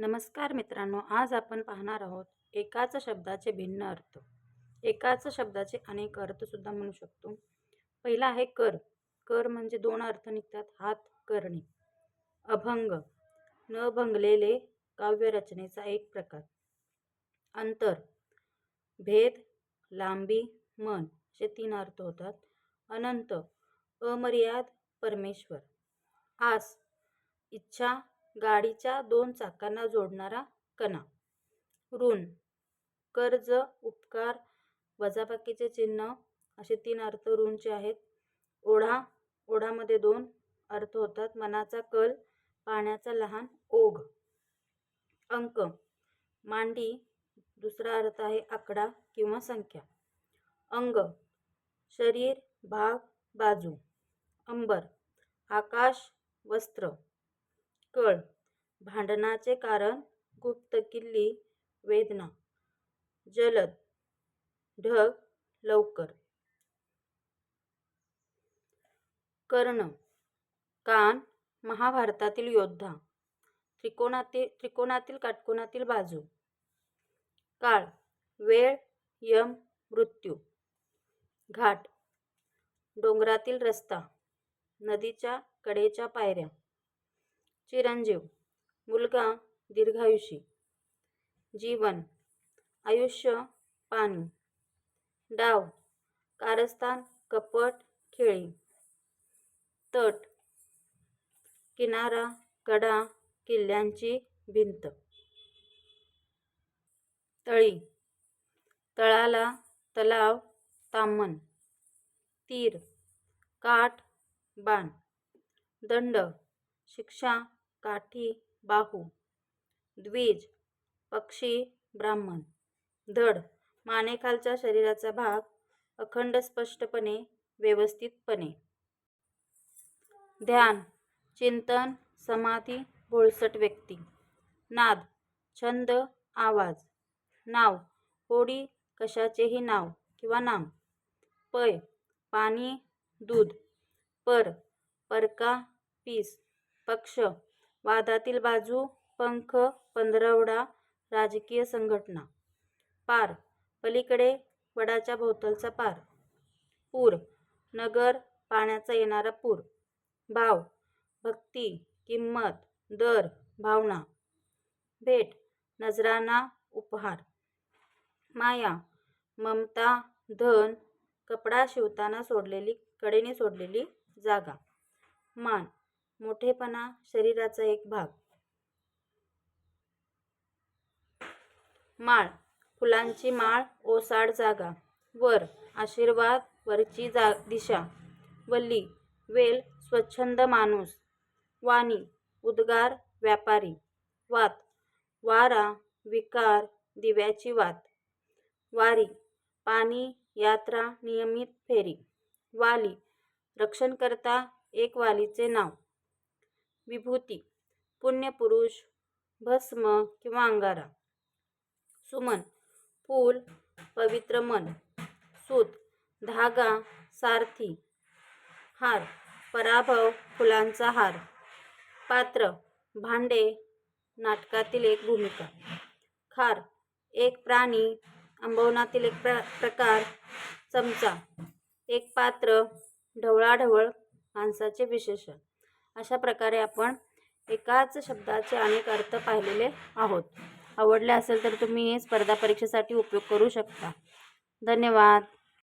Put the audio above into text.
नमस्कार मित्रांनो आज आपण पाहणार आहोत एकाच शब्दाचे भिन्न अर्थ. एकाच शब्दाचे अनेक अर्थसुद्धा म्हणू शकतो. पहिला आहे कर. कर म्हणजे दोन अर्थ निघतात हात करणे. अभंग. न भंगलेले काव्यरचनेचा एक प्रकार. अंतर. भेद लांबी मन असे तीन अर्थ होतात. अनंत. अमर्याद परमेश्वर. आस. इच्छा गाडीच्या दोन चाकांना जोडणारा कणा. ऋण कर्ज उपकार वजाबाकीचे चिन्ह असे तीन अर्थ ऋणचे आहेत. ओढा ओढामध्ये दोन अर्थ होतात. मनाचा कल पाण्याचा लहान ओघ. अंक मांडी दुसरा अर्थ आहे आकडा किंवा संख्या. अंग शरीर भाग बाजू. अंबर आकाश वस्त्र. कळ. भांडणाचे कारण? गुप्त किल्ली वेदना. जलद. ढग. लवकर. कर्ण. कान. महाभारतातील योद्धा. त्रिकोणातील त्रिकोणातील काटकोणातील बाजू. काळ. वेळ. यम. मृत्यू. घाट. डोंगरातील रस्ता. नदीच्या कडेच्या पायऱ्या. चिरंजीव मुलगा दीर्घायुषी. जीवन आयुष्य पाणी. डाव कारस्थान कपट खेळी. तट किनारा कडा किल्ल्यांची भिंत. तळी तळाला तलाव तामन तीर काठ बाण. दंड शिक्षा काठी बाहू. द्विज पक्षी ब्राह्मण. धड मानेखालच्या शरीराचा भाग अखंड स्पष्टपणे व्यवस्थितपणे. ध्यान चिंतन समाधी भोळसट व्यक्ती. नाद छंद आवाज. नाव होडी कशाचेही नाव किंवा नाम. पय पाणी दूध. पर परका पीस. पक्ष वादातील बाजू पंख पंधरवडा राजकीय संघटना. पार. पलीकडे वडाच्या भोवतालचा पार. पूर. नगर पाण्याचा येणारा पूर. भाव. भक्ती किंमत दर भावना. भेट. नजराना उपहार. माया. ममता धन कपडा शिवताना सोडलेली कडेने सोडलेली जागा. मान. मोठेपणा शरीराचा एक भाग. माळ. फुलांची माळ ओसाड जागा. वर. आशीर्वाद. वरची जा दिशा. वल्ली. वेल. स्वच्छंद माणूस. वाणी. उद्गार. व्यापारी. वात. वारा. विकार. दिव्याची वात. वारी. पाणी. यात्रा. नियमित फेरी. वाली. रक्षणकर्ता. एक वालीचे नाव. विभूती पुण्यपुरुष भस्म किंवा अंगारा. सुमन फूल पवित्र मन. सूत धागा सारथी. हार पराभव फुलांचा हार. पात्र भांडे नाटकातील एक भूमिका. खार एक प्राणी आंबवनातील एक प्र प्रकार. चमचा एक पात्र ढवळाढवळ माणसाचे विशेषण. अशा प्रकारे आपण एकाच शब्दाचे अनेक अर्थ पाहिलेले आहोत. आवडले असेल तर तुम्ही हे स्पर्धा परीक्षेसाठी उपयोग करू शकता. धन्यवाद.